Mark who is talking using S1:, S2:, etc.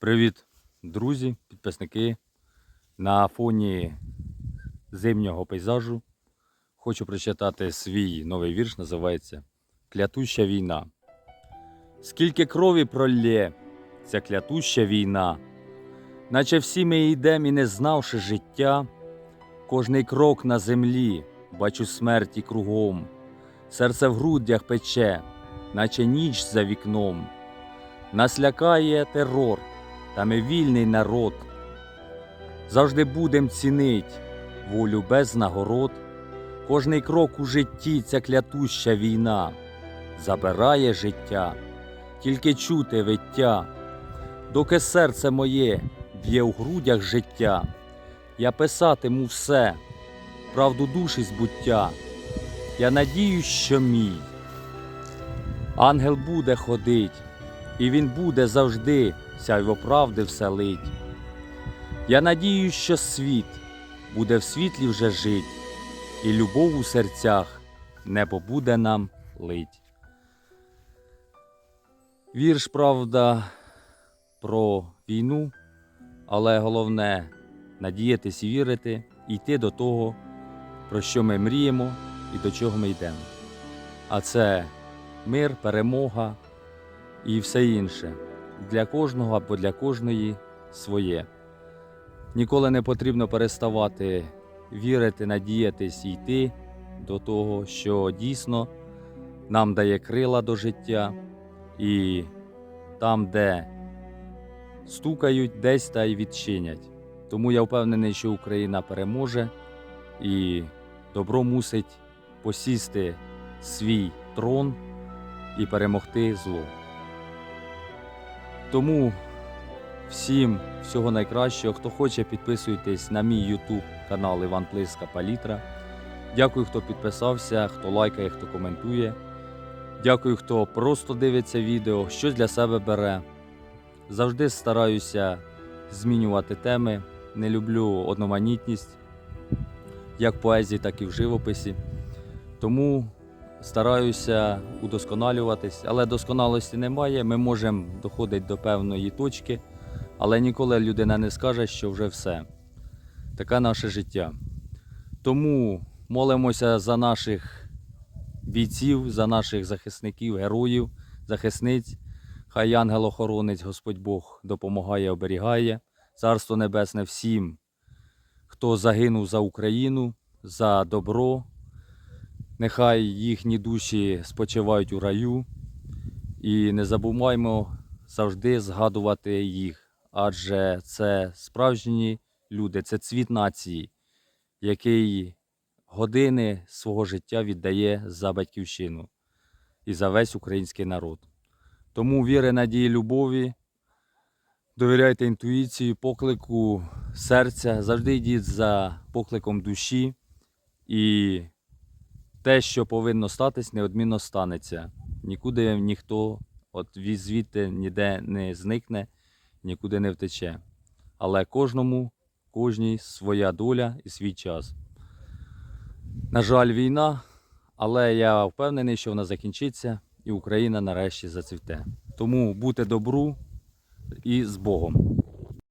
S1: Привіт, друзі, підписники. На фоні зимнього пейзажу хочу прочитати свій новий вірш, називається Клятуща війна. Скільки крові пролє ця клятуща війна, наче всі ми йдемо і не знавши життя, кожний крок на землі бачу смерті кругом, серце в грудях пече, наче ніч за вікном. Нас лякає терор, та ми вільний народ. Завжди будем цінить волю без нагород. Кожний крок у житті ця клятуща війна забирає життя, тільки чути виття, доки серце моє б'є у грудях життя, я писатиму все, правду душі збуття. Я надію, що мій ангел буде ходить, і він буде завжди сяйво правди вселить. Я надію, що світ буде в світлі вже жить, і любов у серцях небо буде нам лить. Вірш, правда, про війну, але головне надіятись і вірити, йти до того, про що ми мріємо і до чого ми йдемо. А це мир, перемога і все інше. Для кожного або для кожної своє. Ніколи не потрібно переставати вірити, надіятись і йти до того, що дійсно нам дає крила до життя, і там, де стукають, десь та й відчинять. Тому я впевнений, що Україна переможе і добро мусить посісти свій трон і перемогти зло. Тому всім всього найкращого. Хто хоче, підписуйтесь на мій YouTube канал Іван Плиска Палітра. Дякую, хто підписався, хто лайкає, хто коментує. Дякую, хто просто дивиться відео, щось для себе бере. Завжди стараюся змінювати теми. Не люблю одноманітність, як в поезії, так і в живописі. Тому стараюся удосконалюватись, але досконалості немає. Ми можемо доходити до певної точки, але ніколи людина не скаже, що вже все. Таке наше життя. Тому молимося за наших бійців, за наших захисників, героїв, захисниць. Хай ангел-охоронець Господь Бог допомагає, оберігає. Царство Небесне всім, хто загинув за Україну, за добро. Нехай їхні душі спочивають у раю. І не забуваймо завжди згадувати їх, адже це справжні люди, це цвіт нації, який години свого життя віддає за батьківщину і за весь український народ. Тому віри, надії, любові, довіряйте інтуїції, поклику серця, завжди йдіть за покликом душі, і те, що повинно статись, неодмінно станеться. Нікуди ніхто от звідти ніде не зникне, нікуди не втече. Але кожному, кожній своя доля і свій час. На жаль, війна, але я впевнений, що вона закінчиться і Україна нарешті зацвіте. Тому бути добру і з Богом.